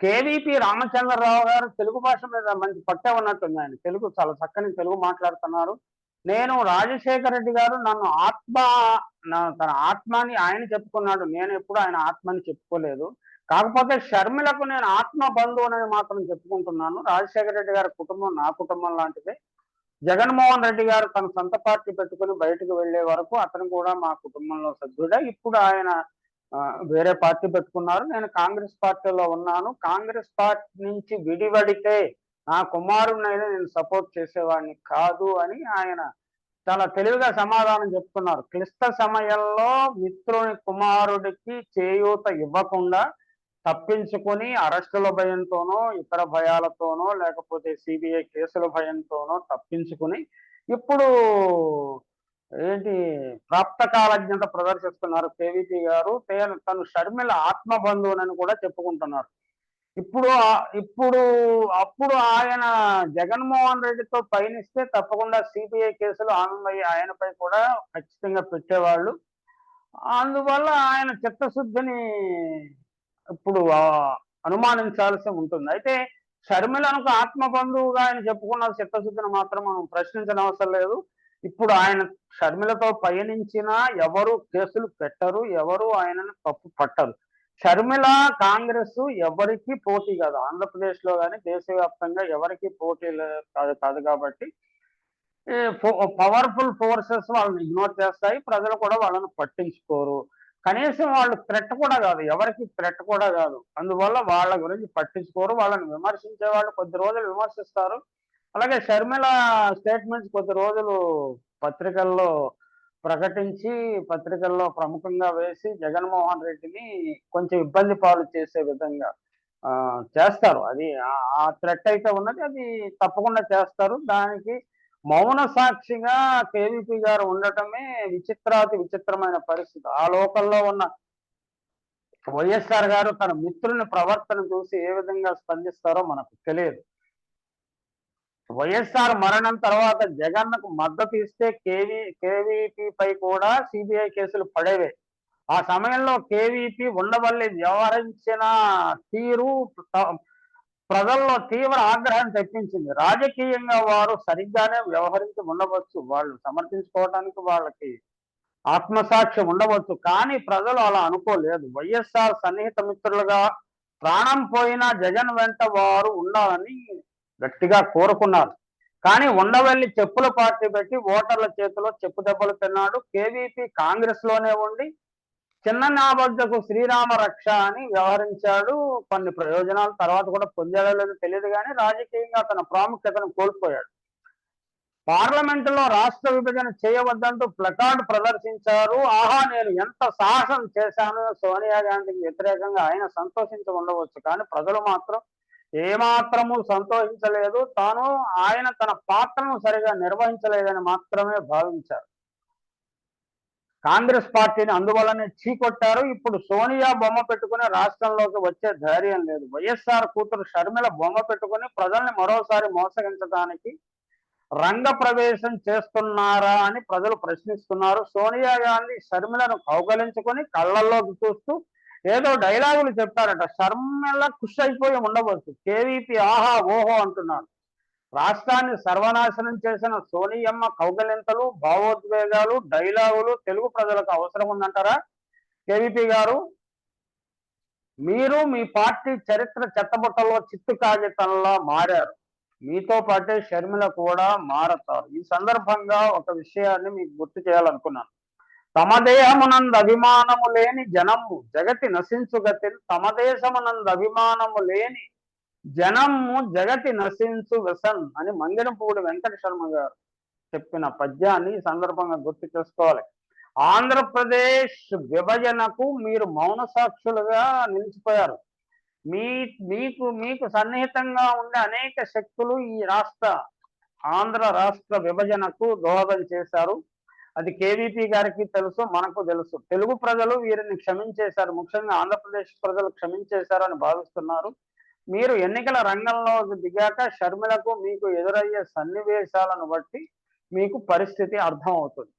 KVP Ramachandra Rao గారు తెలుగు భాష మీద మంచి పట్టే ఉన్నట్టుంది ఆయన తెలుగు చాలా చక్కని తెలుగు మాట్లాడుతున్నారు. నేను రాజశేఖర రెడ్డి గారు నన్ను ఆత్మ నా- తన ఆత్మని ఆయన చెప్పుకున్నాడు. నేను ఎప్పుడు ఆయన ఆత్మని చెప్పుకోలేదు. కాకపోతే షర్మిలకు నేను ఆత్మ బంధువునని మాత్రం చెప్పుకుంటున్నాను. రాజశేఖర రెడ్డి గారి కుటుంబం నా కుటుంబం లాంటిదే. జగన్మోహన్ రెడ్డి గారు తన సొంత పార్టీ పెట్టుకుని బయటకు వెళ్ళే వరకు అతను కూడా మా కుటుంబంలో సభ్యుడే. ఇప్పుడు ఆయన వేరే పార్టీ పెట్టుకున్నారు. నేను కాంగ్రెస్ పార్టీలో ఉన్నాను. కాంగ్రెస్ పార్టీ నుంచి విడివడితే నా కుమారుడినైనా నేను సపోర్ట్ చేసేవాడిని కాదు అని ఆయన చాలా తెలివిగా సమాధానం చెప్తున్నారు. క్లిష్ట సమయంలో మిత్రుని కుమారుడికి చేయూత ఇవ్వకుండా తప్పించుకొని అరెస్టుల భయంతోనో ఇతర భయాలతోనో లేకపోతే సిబిఐ కేసుల భయంతోనో తప్పించుకుని ఇప్పుడు ఏంటి ప్రాప్త కాలజ్ఞత ప్రదర్శిస్తున్నారు కేవీపీ గారు. తను షర్మిల ఆత్మ బంధువునని కూడా చెప్పుకుంటున్నారు. ఇప్పుడు ఇప్పుడు అప్పుడు ఆయన జగన్మోహన్ రెడ్డితో పయనిస్తే తప్పకుండా సిబిఐ కేసులు ఆనందయ్య ఆయనపై కూడా ఖచ్చితంగా పెట్టేవాళ్ళు. అందువల్ల ఆయన చిత్తశుద్ధిని ఇప్పుడు అనుమానించాల్సి ఉంటుంది. అయితే షర్మిలకు ఆత్మ బంధువుగా ఆయన చెప్పుకున్న చిత్తశుద్ధిని మాత్రం మనం ప్రశ్నించిన అవసరం లేదు. ఇప్పుడు ఆయన షర్మిలతో పయనించినా ఎవరు కేసులు పెట్టరు ఎవరు ఆయనను తప్పు పట్టరు. షర్మిల కాంగ్రెస్ ఎవరికి పోటీ కాదు. ఆంధ్రప్రదేశ్లో కానీ దేశవ్యాప్తంగా ఎవరికి పోటీ కాదు కాదు కాబట్టి పవర్ఫుల్ ఫోర్సెస్ వాళ్ళని ఇగ్నోర్ చేస్తాయి. ప్రజలు కూడా వాళ్ళని పట్టించుకోరు. కనీసం వాళ్ళు థ్రెట్ కూడా కాదు. ఎవరికి థ్రెట్ కూడా కాదు. అందువల్ల వాళ్ళ గురించి పట్టించుకోరు. వాళ్ళని విమర్శించే వాళ్ళు కొద్ది రోజులు విమర్శిస్తారు. అలాగే షర్మిల స్టేట్మెంట్స్ కొద్ది రోజులు పత్రికల్లో ప్రకటించి పత్రికల్లో ప్రముఖంగా వేసి జగన్మోహన్ రెడ్డిని కొంచెం ఇబ్బంది పాలు చేసే విధంగా చేస్తారు. అది ఆ- ఆ థ్రెట్ అయితే ఉన్నది అది తప్పకుండా చేస్తారు. దానికి మౌన సాక్షిగా కేవీపీ గారు ఉండటమే విచిత్రాతి విచిత్రమైన పరిస్థితి. ఆ లోకల్లో ఉన్న వైఎస్ఆర్ గారు తన మిత్రుని ప్రవర్తన చూసి ఏ విధంగా స్పందిస్తారో మనకు తెలియదు. వైఎస్ఆర్ మరణం తర్వాత జగన్కు మద్దతు ఇస్తే కేవీ కేవీపీ పై కూడా సిబిఐ కేసులు పడేవే. ఆ సమయంలో కేవీపీ ఉండవల్లి వ్యవహరించిన తీరు ప్రజల్లో తీవ్ర ఆగ్రహం తెప్పించింది. రాజకీయంగా వారు సరిగ్గానే వ్యవహరించి ఉండవచ్చు. వాళ్ళు సమర్థించుకోవడానికి వాళ్ళకి ఆత్మసాక్ష్యం ఉండవచ్చు. కానీ ప్రజలు అలా అనుకోలేదు. వైఎస్ఆర్ సన్నిహిత మిత్రులుగా ప్రాణం పోయినా జగన్ వెంట వారు ఉండాలని గట్టిగా కోరుకున్నారు. కానీ ఉండవల్లి చెప్పుల పార్టీ పెట్టి ఓటర్ల చేతిలో చెప్పు దెబ్బలు తిన్నాడు. కేవీపీ కాంగ్రెస్లోనే ఉండి చిన్న నాబద్దకు శ్రీరామ రక్ష అని వ్యవహరించాడు. కొన్ని ప్రయోజనాలు తర్వాత కూడా పొందాడో లేదో తెలియదు కానీ రాజకీయంగా తన ప్రాముఖ్యతను కోల్పోయాడు. పార్లమెంటులో రాష్ట్ర విభజన చేయవద్దంటూ ప్లకార్డు ప్రదర్శించారు. ఆహా నేను ఎంత సాహసం చేశాను సోనియా గాంధీకి వ్యతిరేకంగా ఆయన సంతోషించి ఉండవచ్చు. కానీ ప్రజలు మాత్రం ఏమాత్రము సంతోషించలేదు. తాను ఆయన తన పాత్రను సరిగా నిర్వహించలేదని మాత్రమే భావించారు. కాంగ్రెస్ పార్టీని అందువల్లనే చీకొట్టారు. ఇప్పుడు సోనియా బొమ్మ పెట్టుకుని రాష్ట్రంలోకి వచ్చే ధైర్యం లేదు. వైఎస్ఆర్ కూతురు షర్మిల బొమ్మ పెట్టుకుని ప్రజల్ని మరోసారి మోసగించడానికి రంగ ప్రవేశం చేస్తున్నారా అని ప్రజలు ప్రశ్నిస్తున్నారు. సోనియా గాంధీ షర్మిలను కౌగలించుకొని కళ్ళల్లోకి చూస్తూ ఏదో డైలాగులు చెప్తారట. శర్మల ఖుష్ అయిపోయి ఉండవచ్చు. కేవీపీ ఆహా ఓహో అంటున్నాడు. రాష్ట్రాన్ని సర్వనాశనం చేసిన సోనియమ్మ కౌగలింతలు భావోద్వేగాలు డైలాగులు తెలుగు ప్రజలకు అవసరం ఉందంటారా? కేవీపీ గారు మీరు మీ పార్టీ చరిత్ర చెత్తబుట్టలో చిత్తు కాగితంలా మారారు. మీతో పాటే షర్మిల కూడా మారతారు. ఈ సందర్భంగా ఒక విషయాన్ని మీకు గుర్తు చేయాలనుకున్నాను. తమ దేహమునందు అభిమానము లేని జనము జగతి నశించుగతి తమ దేశమునందు అభిమానము లేని జనము జగతి నశించు వ్యసన్ అని మంగినపూడి వెంకట శర్మ గారు చెప్పిన పద్యాన్ని ఈ సందర్భంగా గుర్తు చేసుకోవాలి. ఆంధ్రప్రదేశ్ విభజనకు మీరు మౌన సాక్షులుగా నిలిచిపోయారు. మీ మీకు మీకు సన్నిహితంగా ఉండే అనేక శక్తులు ఈ రాష్ట్ర ఆంధ్ర రాష్ట్ర విభజనకు దోహదం చేశారు. అది కేవీపీ గారికి తెలుసు మనకు తెలుసు. తెలుగు ప్రజలు వీరిని క్షమించేశారు. ముఖ్యంగా ఆంధ్రప్రదేశ్ ప్రజలు క్షమించేశారు అని భావిస్తున్నారు. మీరు ఎన్నికల రంగంలో దిగాక షర్మిలకు మీకు ఎదురయ్యే సన్నివేశాలను బట్టి మీకు పరిస్థితి అర్థం అవుతుంది